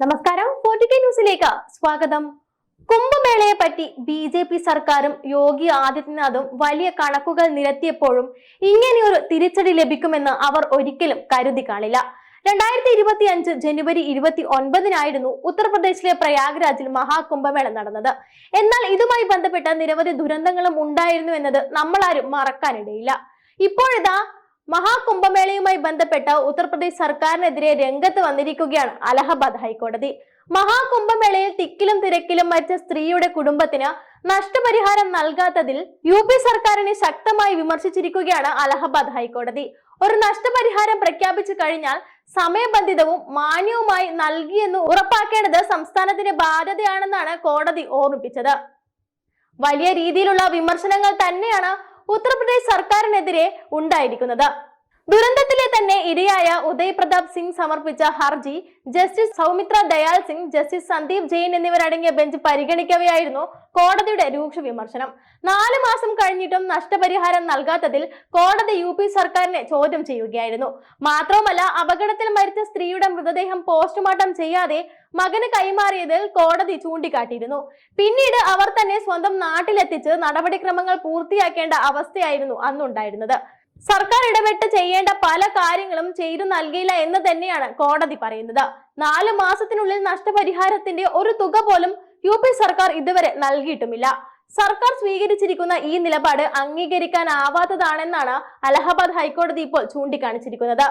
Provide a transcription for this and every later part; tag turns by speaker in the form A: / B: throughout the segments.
A: നമസ്കാരം. ഫോർട്ടിക്കെ ന്യൂസിലേക്ക് സ്വാഗതം. കുംഭമേളയെ പറ്റി ബി ജെ പി സർക്കാരും യോഗി ആദിത്യനാഥും വലിയ കണക്കുകൾ നിരത്തിയപ്പോഴും ഇങ്ങനെയൊരു തിരിച്ചടി ലഭിക്കുമെന്ന് അവർ ഒരിക്കലും കരുതി കാണില്ല. രണ്ടായിരത്തി ഇരുപത്തി അഞ്ച് ജനുവരി ഇരുപത്തി ഒൻപതിനായിരുന്നു ഉത്തർപ്രദേശിലെ പ്രയാഗ്രാജിൽ മഹാകുംഭമേള നടന്നത്. എന്നാൽ ഇതുമായി ബന്ധപ്പെട്ട നിരവധി ദുരന്തങ്ങളും ഉണ്ടായിരുന്നു എന്നത് നമ്മളാരും മറക്കാനിടയില്ല. ഇപ്പോഴിതാ മഹാകുംഭമേളയുമായി ബന്ധപ്പെട്ട ഉത്തർപ്രദേശ് സർക്കാരിനെതിരെ രംഗത്ത് വന്നിരിക്കുകയാണ് അലഹബാദ് ഹൈക്കോടതി. മഹാകുംഭമേളയിൽ തിക്കിലും തിരക്കിലും മരിച്ച സ്ത്രീയുടെ കുടുംബത്തിന് നഷ്ടപരിഹാരം നൽകാത്തതിൽ യു പി സർക്കാരിനെ ശക്തമായി വിമർശിച്ചിരിക്കുകയാണ് അലഹബാദ് ഹൈക്കോടതി. ഒരു നഷ്ടപരിഹാരം പ്രഖ്യാപിച്ചു കഴിഞ്ഞാൽ സമയബന്ധിതവും മാന്യവുമായി നൽകിയെന്ന് ഉറപ്പാക്കേണ്ടത് സംസ്ഥാനത്തിന്റെ ബാധ്യതയാണെന്നാണ് കോടതി ഓർമ്മിപ്പിച്ചത്. വലിയ രീതിയിലുള്ള വിമർശനങ്ങൾ തന്നെയാണ് ഉത്തർപ്രദേശ് സർക്കാരിനെതിരെ ഉണ്ടായിരിക്കുന്നത്. ദുരന്തത്തിലെ തന്നെ ഇരയായ ഉദയ് പ്രതാപ് സിംഗ് സമർപ്പിച്ച ഹർജി ജസ്റ്റിസ് സൗമിത്ര ദയാൽ സിംഗ് ജസ്റ്റിസ് സന്ദീപ് ജെയിൻ എന്നിവരടങ്ങിയ ബെഞ്ച് പരിഗണിക്കവെയായിരുന്നു കോടതിയുടെ രൂക്ഷ വിമർശനം. നാലു മാസം കഴിഞ്ഞിട്ടും നഷ്ടപരിഹാരം നൽകാത്തതിൽ കോടതി യു പി സർക്കാരിനെ ചോദ്യം ചെയ്യുകയായിരുന്നു. മാത്രവുമല്ല അപകടത്തിൽ മരിച്ച സ്ത്രീയുടെ മൃതദേഹം പോസ്റ്റ്മോർട്ടം ചെയ്യാതെ മകന് കൈമാറിയതിൽ കോടതി ചൂണ്ടിക്കാട്ടിയിരുന്നു. പിന്നീട് അവർ തന്നെ സ്വന്തം നാട്ടിലെത്തിച്ച് നടപടിക്രമങ്ങൾ പൂർത്തിയാക്കേണ്ട അവസ്ഥയായിരുന്നു അന്നുണ്ടായിരുന്നത്. സർക്കാർ ഇടപെട്ട് ചെയ്യേണ്ട പല കാര്യങ്ങളും ചെയ്തു നൽകിയില്ല എന്ന് തന്നെയാണ് കോടതി പറയുന്നത്. നാല് മാസത്തിനുള്ളിൽ നഷ്ടപരിഹാരത്തിന്റെ ഒരു തുക പോലും യു പി സർക്കാർ ഇതുവരെ നൽകിയിട്ടുമില്ല. സർക്കാർ സ്വീകരിച്ചിരിക്കുന്ന ഈ നിലപാട് അംഗീകരിക്കാനാവാത്തതാണെന്നാണ് അലഹബാദ് ഹൈക്കോടതി ഇപ്പോൾ ചൂണ്ടിക്കാണിച്ചിരിക്കുന്നത്.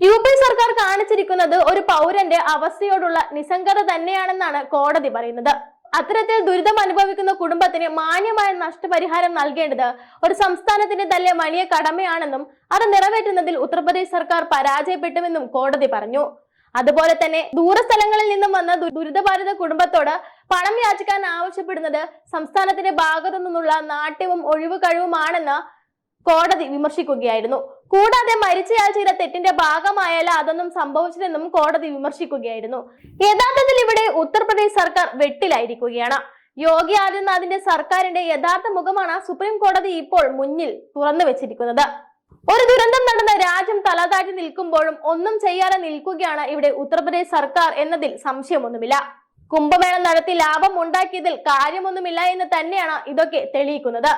A: യു പി സർക്കാർ കാണിച്ചിരിക്കുന്നത് ഒരു പൗരന്റെ അവസ്ഥയോടുള്ള നിസ്സംഗത തന്നെയാണെന്നാണ് കോടതി പറയുന്നത്. അത്തരത്തിൽ ദുരിതം അനുഭവിക്കുന്ന കുടുംബത്തിന് മാന്യമായ നഷ്ടപരിഹാരം നൽകേണ്ടത് ഒരു സംസ്ഥാനത്തിന്റെ തന്നെ വലിയ കടമയാണെന്നും അത് നിറവേറ്റുന്നതിൽ ഉത്തർപ്രദേശ് സർക്കാർ പരാജയപ്പെട്ടുവെന്നും കോടതി പറഞ്ഞു. അതുപോലെ തന്നെ ദൂരസ്ഥലങ്ങളിൽ നിന്നും വന്ന ദുരിതബാധിത കുടുംബത്തോട് പണം യാചിക്കാൻ ആവശ്യപ്പെടുന്നത് സംസ്ഥാനത്തിന്റെ ഭാഗത്തു നിന്നുള്ള നാട്യവും ഒഴിവ് കഴിവുമാണെന്ന് കോടതി വിമർശിക്കുകയായിരുന്നു. കൂടാതെ മരിച്ചയാൾ ചെയ്ത തെറ്റിന്റെ ഭാഗമായാല അതൊന്നും സംഭവിച്ചതെന്നും കോടതി വിമർശിക്കുകയായിരുന്നു. യഥാർത്ഥത്തിൽ ഇവിടെ ഉത്തർപ്രദേശ് സർക്കാർ വെട്ടിലായിരിക്കുകയാണ്. യോഗി ആദിത്യനാഥിന്റെ സർക്കാരിന്റെ യഥാർത്ഥ മുഖമാണ് സുപ്രീം കോടതി ഇപ്പോൾ മുന്നിൽ തുറന്നു വെച്ചിരിക്കുന്നത്. ഒരു ദുരന്തം നടന്ന രാജ്യം തലതാഴ്ത്തി നിൽക്കുമ്പോഴും ഒന്നും ചെയ്യാതെ നിൽക്കുകയാണ് ഇവിടെ ഉത്തർപ്രദേശ് സർക്കാർ എന്നതിൽ സംശയമൊന്നുമില്ല. കുംഭമേളം നടത്തി ലാഭം ഉണ്ടാക്കിയതിൽ കാര്യമൊന്നുമില്ല എന്ന് തന്നെയാണ് ഇതൊക്കെ തെളിയിക്കുന്നത്.